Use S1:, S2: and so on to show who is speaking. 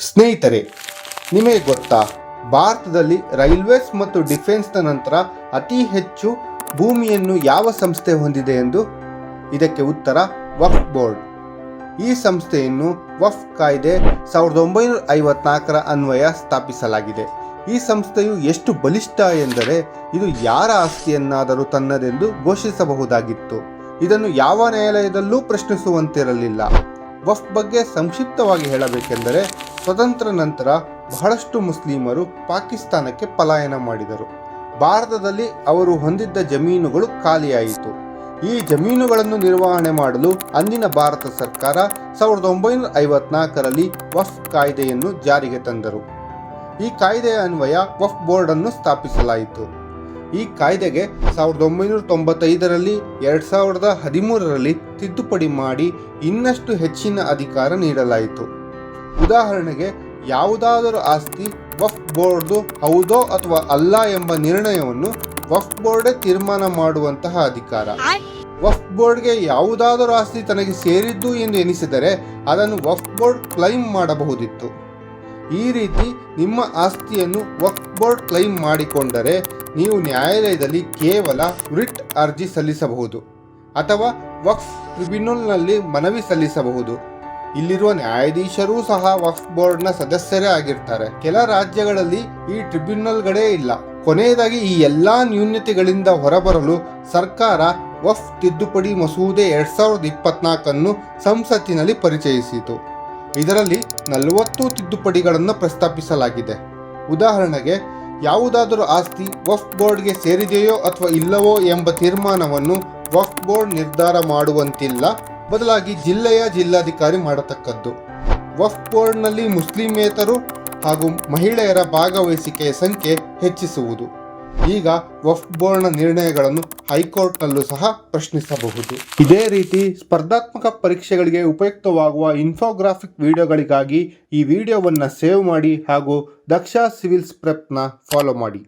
S1: ಸ್ನೇಹಿತರೆ, ನಿಮಗೆ ಗೊತ್ತಾ? ಭಾರತದಲ್ಲಿ ರೈಲ್ವೇಸ್ ಮತ್ತು ಡಿಫೆನ್ಸ್ನ ನಂತರ ಅತಿ ಹೆಚ್ಚು ಭೂಮಿಯನ್ನು ಯಾವ ಸಂಸ್ಥೆ ಹೊಂದಿದೆ ಎಂದು? ಇದಕ್ಕೆ ಉತ್ತರ ವಫ್ ಬೋರ್ಡ್. ಈ ಸಂಸ್ಥೆಯನ್ನು ವಫ್ ಕಾಯ್ದೆ ಸಾವಿರದ ಒಂಬೈನೂರ ಐವತ್ನಾಲ್ಕರ ಅನ್ವಯ ಸ್ಥಾಪಿಸಲಾಗಿದೆ. ಈ ಸಂಸ್ಥೆಯು ಎಷ್ಟು ಬಲಿಷ್ಠ ಎಂದರೆ, ಇದು ಯಾರ ಆಸ್ತಿಯನ್ನಾದರೂ ತನ್ನದೆಂದು ಘೋಷಿಸಬಹುದಾಗಿತ್ತು. ಇದನ್ನು ಯಾವ ನ್ಯಾಯಾಲಯದಲ್ಲೂ ಪ್ರಶ್ನಿಸುವಂತಿರಲಿಲ್ಲ. ವಫ್ ಬಗ್ಗೆ ಸಂಕ್ಷಿಪ್ತವಾಗಿ ಹೇಳಬೇಕೆಂದರೆ ಸ್ವತಂತ್ರ ನಂತರ ಬಹಳಷ್ಟು ಮುಸ್ಲಿಮರು ಪಾಕಿಸ್ತಾನಕ್ಕೆ ಪಲಾಯನ ಮಾಡಿದರು. ಭಾರತದಲ್ಲಿ ಅವರು ಹೊಂದಿದ್ದ ಜಮೀನುಗಳು ಖಾಲಿಯಾಯಿತು. ಈ ಜಮೀನುಗಳನ್ನು ನಿರ್ವಹಣೆ ಮಾಡಲು ಅಂದಿನ ಭಾರತ ಸರ್ಕಾರ ಸಾವಿರದ ಒಂಬೈನೂರ ಐವತ್ನಾಲ್ಕರಲ್ಲಿ ವಫ್ ಕಾಯ್ದೆಯನ್ನು ಜಾರಿಗೆ ತಂದರು. ಈ ಕಾಯ್ದೆಯ ಅನ್ವಯ ವಫ್ ಬೋರ್ಡ್ ಅನ್ನು ಸ್ಥಾಪಿಸಲಾಯಿತು. ಈ ಕಾಯ್ದೆಗೆ ಸಾವಿರದ ಒಂಬೈನೂರ ತೊಂಬತ್ತೈದರಲ್ಲಿ ಎರಡು ಸಾವಿರದ ಹದಿಮೂರರಲ್ಲಿ ತಿದ್ದುಪಡಿ ಮಾಡಿ ಇನ್ನಷ್ಟು ಹೆಚ್ಚಿನ ಅಧಿಕಾರ ನೀಡಲಾಯಿತು. ಉದಾಹರಣೆಗೆ, ಯಾವುದಾದರೂ ಆಸ್ತಿ ವಫ್ ಬೋರ್ಡ್ದು ಹೌದೋ ಅಥವಾ ಅಲ್ಲ ಎಂಬ ನಿರ್ಣಯವನ್ನು ವಫ್ ಬೋರ್ಡೇ ತೀರ್ಮಾನ ಮಾಡುವಂತಹ ಅಧಿಕಾರ. ವಫ್ ಬೋರ್ಡ್ಗೆ ಯಾವುದಾದರೂ ಆಸ್ತಿ ತನಗೆ ಸೇರಿದ್ದು ಎಂದು ಎನಿಸಿದರೆ ಅದನ್ನು ವಫ್ ಬೋರ್ಡ್ ಕ್ಲೈಮ್ ಮಾಡಬಹುದಿತ್ತು. ಈ ರೀತಿ ನಿಮ್ಮ ಆಸ್ತಿಯನ್ನು ವಕ್ ಬೋರ್ಡ್ ಕ್ಲೈಮ್ ಮಾಡಿಕೊಂಡರೆ ನೀವು ನ್ಯಾಯಾಲಯದಲ್ಲಿ ಕೇವಲ ರಿಟ್ ಅರ್ಜಿ ಸಲ್ಲಿಸಬಹುದು ಅಥವಾ ವಕ್ಫ್ ಟ್ರಿಬ್ಯುನಲ್ನಲ್ಲಿ ಮನವಿ ಸಲ್ಲಿಸಬಹುದು. ಇಲ್ಲಿರುವ ನ್ಯಾಯಾಧೀಶರೂ ಸಹ ವಕ್ಫ್ ಬೋರ್ಡ್ನ ಸದಸ್ಯರೇ ಆಗಿರ್ತಾರೆ. ಕೆಲ ರಾಜ್ಯಗಳಲ್ಲಿ ಈ ಟ್ರಿಬ್ಯುನಲ್ಗಳೇ ಇಲ್ಲ. ಕೊನೆಯದಾಗಿ ಈ ಎಲ್ಲಾ ನ್ಯೂನ್ಯತೆಗಳಿಂದ ಹೊರಬರಲು ಸರ್ಕಾರ ವಫ್ ತಿದ್ದುಪಡಿ ಮಸೂದೆ ಎರಡ್ ಸಾವಿರದ ಇಪ್ಪತ್ನಾಲ್ಕನ್ನು ಸಂಸತ್ತಿನಲ್ಲಿ ಪರಿಚಯಿಸಿತು. ಇದರಲ್ಲಿ ನಲವತ್ತು ತಿದ್ದುಪಡಿಗಳನ್ನು ಪ್ರಸ್ತಾಪಿಸಲಾಗಿದೆ. ಉದಾಹರಣೆಗೆ ಯಾವುದಾದರೂ ಆಸ್ತಿ ವಫ್ ಬೋರ್ಡ್ಗೆ ಸೇರಿದೆಯೋ ಅಥವಾ ಇಲ್ಲವೋ ಎಂಬ ತೀರ್ಮಾನವನ್ನು ವಫ್ ಬೋರ್ಡ್ ನಿರ್ಧಾರ ಮಾಡುವಂತಿಲ್ಲ. ಬದಲಾಗಿ ಜಿಲ್ಲೆಯ ಜಿಲ್ಲಾಧಿಕಾರಿ ಮಾಡತಕ್ಕದ್ದು. ವಫ್ ಬೋರ್ಡ್ನಲ್ಲಿ ಮುಸ್ಲಿಮೇತರು ಹಾಗೂ ಮಹಿಳೆಯರ ಭಾಗವಹಿಸಿಕೆಯ ಸಂಖ್ಯೆ ಹೆಚ್ಚಿಸುವುದು. ಈಗ ವಫ್ ಬೋರ್ಡ್ನ ನಿರ್ಣಯಗಳನ್ನು ಹೈಕೋರ್ಟ್ನಲ್ಲೂ ಸಹ ಪ್ರಶ್ನಿಸಬಹುದು. ಇದೇ ರೀತಿ ಸ್ಪರ್ಧಾತ್ಮಕ ಪರೀಕ್ಷೆಗಳಿಗೆ ಉಪಯುಕ್ತವಾಗುವ ಇನ್ಫೋಗ್ರಾಫಿಕ್ ವಿಡಿಯೋಗಳಿಗಾಗಿ ಈ ವಿಡಿಯೋವನ್ನು ಸೇವ್ ಮಾಡಿ ಹಾಗೂ ದಕ್ಷ ಸಿವಿಲ್ಸ್ ಪ್ರೆಪ್ನ ಫಾಲೋ ಮಾಡಿ.